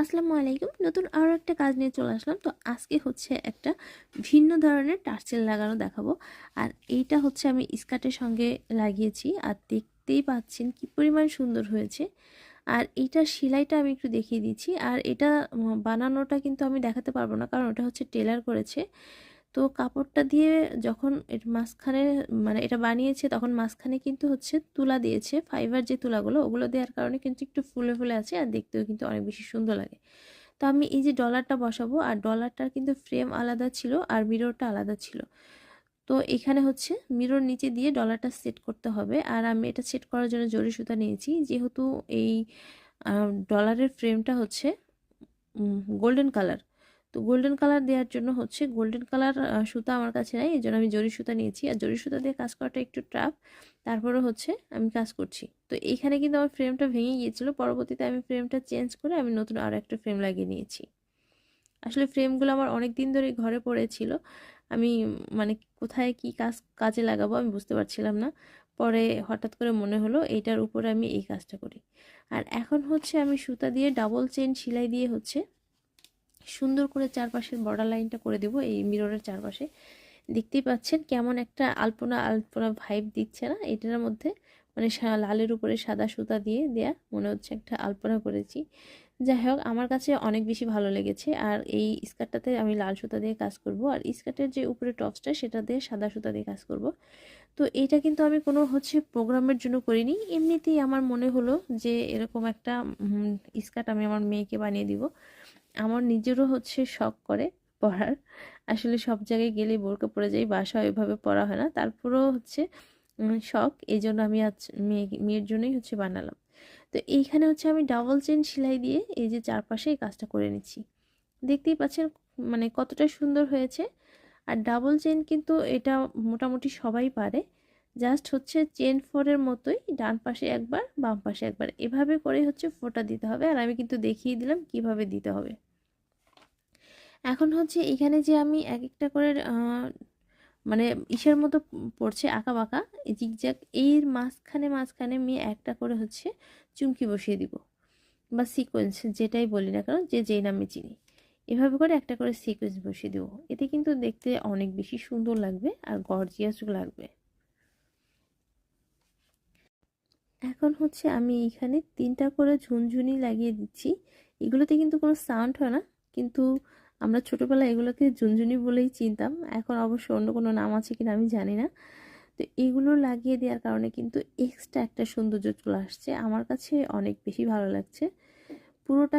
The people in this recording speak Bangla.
আসসালামু আলাইকুম। নতুন আরও একটা কাজ নিয়ে চলে আসলাম। তো আজকে হচ্ছে একটা ভিন্ন ধরনের টার্চেল লাগানো দেখাবো। আর এইটা হচ্ছে আমি স্কার্টের সঙ্গে লাগিয়েছি। আর দেখতেই পাচ্ছেন কি পরিমাণ সুন্দর হয়েছে। আর এইটার সেলাইটা আমি একটু দেখিয়ে দিচ্ছি। আর এটা বানানোটা কিন্তু আমি দেখাতে পারব না, কারণ ওটা হচ্ছে টেলার করেছে। তো কাপড়টা দিয়ে যখন এর মাঝখানে মানে এটা বানিয়েছে, তখন মাঝখানে কিন্তু হচ্ছে তুলা দিয়েছে। ফাইবার যে তুলাগুলো, ওগুলো দেওয়ার কারণে কিন্তু একটু ফুলে ফুলে আছে আর দেখতেও কিন্তু অনেক বেশি সুন্দর লাগে। তো আমি এই যে ডলারটা বসাবো, আর ডলারটার কিন্তু ফ্রেম আলাদা ছিল আর মিররটা আলাদা ছিল। তো এখানে হচ্ছে মিরর নিচে দিয়ে ডলারটা সেট করতে হবে। আর আমি এটা সেট করার জন্য জরি সুতা নিয়েছি, যেহেতু এই ডলারের ফ্রেমটা হচ্ছে গোল্ডেন কালার তো গোল্ডেন কালার দেওয়ার জন্য হচ্ছে গোল্ডেন কালার সুতা আমার কাছে নাই এই জন্য আমি জরি সুতা নিয়েছি। আর জরি সুতা দিয়ে কাজ করাটা একটু টাফ তারপরে হচ্ছে আমি কাজ করছি। তো এইখানে কিন্তু আমার ফ্রেমটা ভেঙে গিয়েছিল, পরবর্তীতে আমি ফ্রেমটা চেঞ্জ করে আমি নতুন আরও একটা ফ্রেম লাগিয়ে নিয়েছি। আসলে ফ্রেমগুলো আমার অনেক দিন ধরে ঘরে পড়েছিল, আমি মানে কোথায় কি কাজ, কাজে লাগাবো আমি বুঝতে পারছিলাম না। পরে হঠাৎ করে মনে হলো এইটার উপরে আমি এই কাজটা করি। আর এখন হচ্ছে আমি সুতা দিয়ে ডাবল চেন সেলাই দিয়ে হচ্ছে সুন্দর করে চারপাশের বর্ডার লাইনটা করে দেব, এই মিররের চারপাশে। দেখতেই পাচ্ছেন কেমন একটা আলপনা আলপনা ভাইব দিচ্ছে না? এটার মধ্যে মানে লালের উপরে সাদা সুতা দিয়ে দেয়া মনে হচ্ছে একটা আলপনা করেছি। যাই হোক, আমার কাছে অনেক বেশি ভালো লেগেছে। আর এই স্কার্টটাতে আমি লাল সুতা দিয়ে কাজ করব। আর স্কার্টের যে উপরে টপসটা সেটা দিয়ে সাদা সুতা দিয়ে কাজ করব। তো এটা কিন্তু আমি কোনো হচ্ছে প্রোগ্রামের জন্য করিনি। এমনিতেই আমার মনে হলো যে এরকম একটা স্কার্ট আমি আমার মেয়েকে বানিয়ে দিব। আমার নিজেরও হচ্ছে শখ করে পড়ার। আসলে সব জায়গায় গেলে বোরকা পড়ে যাই বাসা ওইভাবে পড়া হয় না। তারপরেও হচ্ছে শখ এই জন্য আমি আজ মেয়ে, মেয়ের জন্যই হচ্ছে বানালাম। তো এইখানে হচ্ছে আমি ডাবল চেন সেলাই দিয়ে এই যে চারপাশে এই কাজটা করে নিচ্ছি। দেখতেই পাচ্ছেন মানে কতটা সুন্দর হয়েছে। আর ডাবল চেন কিন্তু এটা মোটামুটি সবাই পারে। জাস্ট হচ্ছে চেন ফোরের মতোই ডান পাশে একবার, বাম পাশে একবার। এভাবে করে হচ্ছে ফোটা দিতে হবে। আর আমি কিন্তু দেখিয়ে দিলাম কীভাবে দিতে হবে। এখন হচ্ছে এখানে যে আমি এক একটা করে মানে ইসের মতো পড়ছে আঁকা বাঁকা জিগজ্যাগ এর মাঝখানে মাঝখানে আমি একটা করে হচ্ছে চুমকি বসিয়ে দিব। বা সিকোয়েন্স যেটাই বলি না কেন, যে যেই নামে চিনি। এভাবে করে একটা করে সিকোয়েন্স বসিয়ে দেবো। এতে কিন্তু দেখতে অনেক বেশি সুন্দর লাগবে আর গর্জিয়াসও লাগবে। এখন হচ্ছে আমি এইখানে তিনটা করে ঝুনঝুনি লাগিয়ে দিচ্ছি। এগুলোতে কিন্তু কোনো সাউন্ড হয় না, কিন্তু আমরা ছোটোবেলায় এগুলোকে ঝুনঝুনি বলেই চিনতাম। এখন অবশ্য অন্য কোনো নাম আছে কিনা আমি জানি না। তো এগুলো লাগিয়ে দেওয়ার কারণে কিন্তু এক্সট্রা একটা সৌন্দর্য চলে আসছে। আমার কাছে অনেক বেশি ভালো লাগছে। পুরোটা